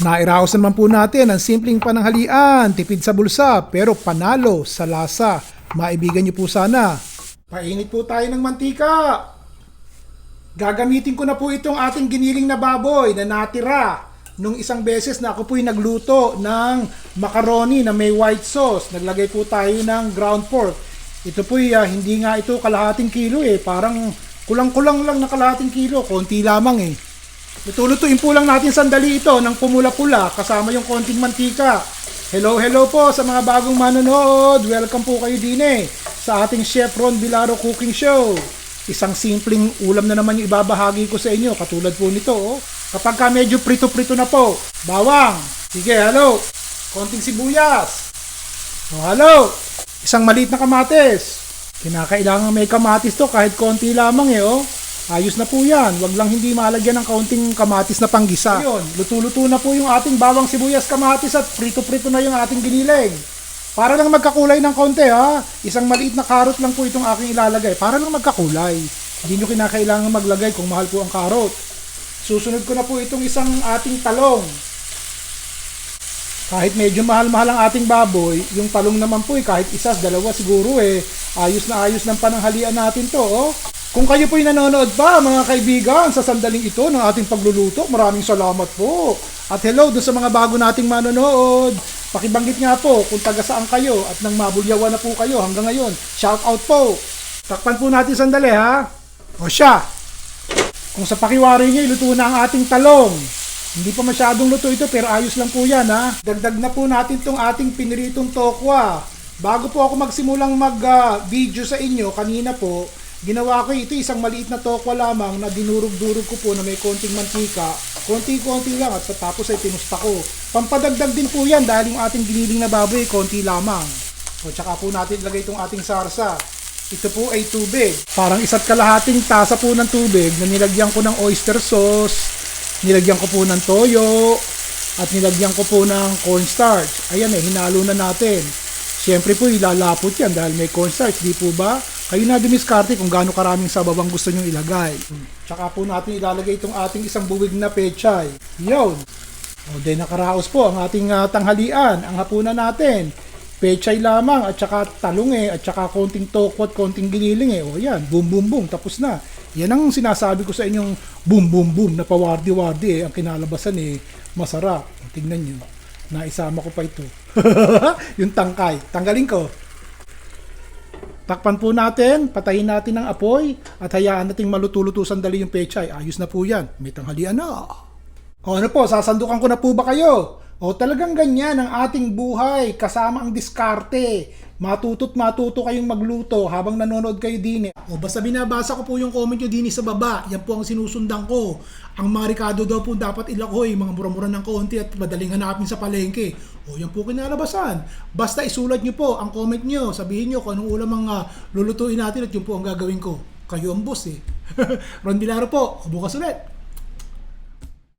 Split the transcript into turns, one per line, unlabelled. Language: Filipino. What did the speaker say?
Nairaos naman po natin ang simpleng pananghalian, tipid sa bulsa, pero panalo sa lasa. Maibigan niyo po sana. Painit po tayo ng mantika. Gagamitin ko na po itong ating giniling na baboy na natira nung isang beses na ako po'y nagluto ng macaroni na may white sauce. Naglagay po tayo ng ground pork. Ito po'y ah, hindi nga ito kalahating kilo eh. Parang kulang-kulang lang na kalahating kilo. Konti lamang eh. Lutulutuin po lang natin sandali ito ng pumula-pula kasama yung konting mantika. Hello, hello po sa mga bagong manonood. Welcome po kayo din eh sa ating Chef Ron Bilaro Cooking Show. Isang simpleng ulam na naman yung ibabahagi ko sa inyo katulad po nito. Oh. Kapag ka medyo prito-prito na po, bawang. Sige, hello. Konting sibuyas. Oh, hello. Isang maliit na kamatis. Kinakailangan may kamatis to kahit konti lamang eh oh. Ayos na po yan. Wag lang hindi malagyan ng kaunting kamatis na panggisa. Ayun, luto-luto na po yung ating bawang sibuyas kamatis at prito-prito na yung ating giniling. Para lang magkakulay ng konti ha. Isang maliit na karot lang po itong aking ilalagay. Para lang magkakulay. Hindi nyo kinakailangan maglagay kung mahal po ang karot. Susunod ko na po itong isang ating talong. Kahit medyo mahal-mahal ang ating baboy, yung talong naman po eh, kahit isa, dalawa siguro eh, ayos na ayos ng pananghalian natin to. Oh. Kung kayo po'y nanonood pa, mga kaibigan, sa sandaling ito ng ating pagluluto, maraming salamat po. At hello doon sa mga bago nating manonood. Pakibanggit nga po kung taga saan kayo at nang mabulyawan na po kayo hanggang ngayon. Shout out po. Takpan po natin sandali ha. O siya. Kung sa pakiwari niya, iluto na ang ating talong. Hindi pa masyadong luto ito pero ayos lang po yan ha. Dagdag na po natin tong ating piniritong tokwa. Bago po ako magsimulang mag-video sa inyo kanina po, ginawa ko ito isang maliit na tokwa lamang na dinurog-durog ko po na may konting mantika. Konti-konti lang at tapos ay tinusta ko. Pampadagdag din po yan dahil yung ating giniling na baboy konti lamang. O tsaka po natin ilagay itong ating sarsa. Ito po ay tubig. Parang isa't kalahating tasa po ng tubig na nilagyan ko ng oyster sauce, nilagyan ko po ng toyo, at nilagyan ko po ng cornstarch. Ayan eh, hinalo na natin. Siyempre po, ilalapot yan dahil may cornstarch, di po ba? Kayo na dumiskarte kung gaano karaming sabaw ang gusto nyo ilagay. Tsaka po natin ilalagay itong ating isang buwig na pechay. Yun. O, then nakaraos po ang ating ah, tanghalian, ang hapunan natin. Pechay lamang at saka talong eh, at saka konting toko at konting giniling eh. O yan, boom boom boom, tapos na. Yan ang sinasabi ko sa inyong boom boom boom na pawardi-wardi eh. Ang kinalabasan eh, masarap. Tingnan nyo. Naisama ko pa ito. yung tangkay. Tanggalin ko. Takpan po natin, patayin natin ang apoy, at hayaan nating maluto-luto sandali yung pechay. Ayos na po yan. May tanghalian na. O ano po, sasandukan ko na po ba kayo? O talagang ganyan ang ating buhay, kasama ang diskarte. Matuto't matuto kayong magluto habang nanonood kayo din. eh. O basta binabasa ko po yung comment nyo din sa baba. Yan po ang sinusundan ko. Ang marikado daw po dapat ilakoy, mga mura-mura ng konti at madaling hanapin sa palengke. O yan po kinalabasan. Basta isulat nyo po ang comment nyo. Sabihin nyo kung anong ulam ang ah, lulutuin natin at yun po ang gagawin ko. Kayo ang boss eh. Ron Bilaro po. Bukas ulit.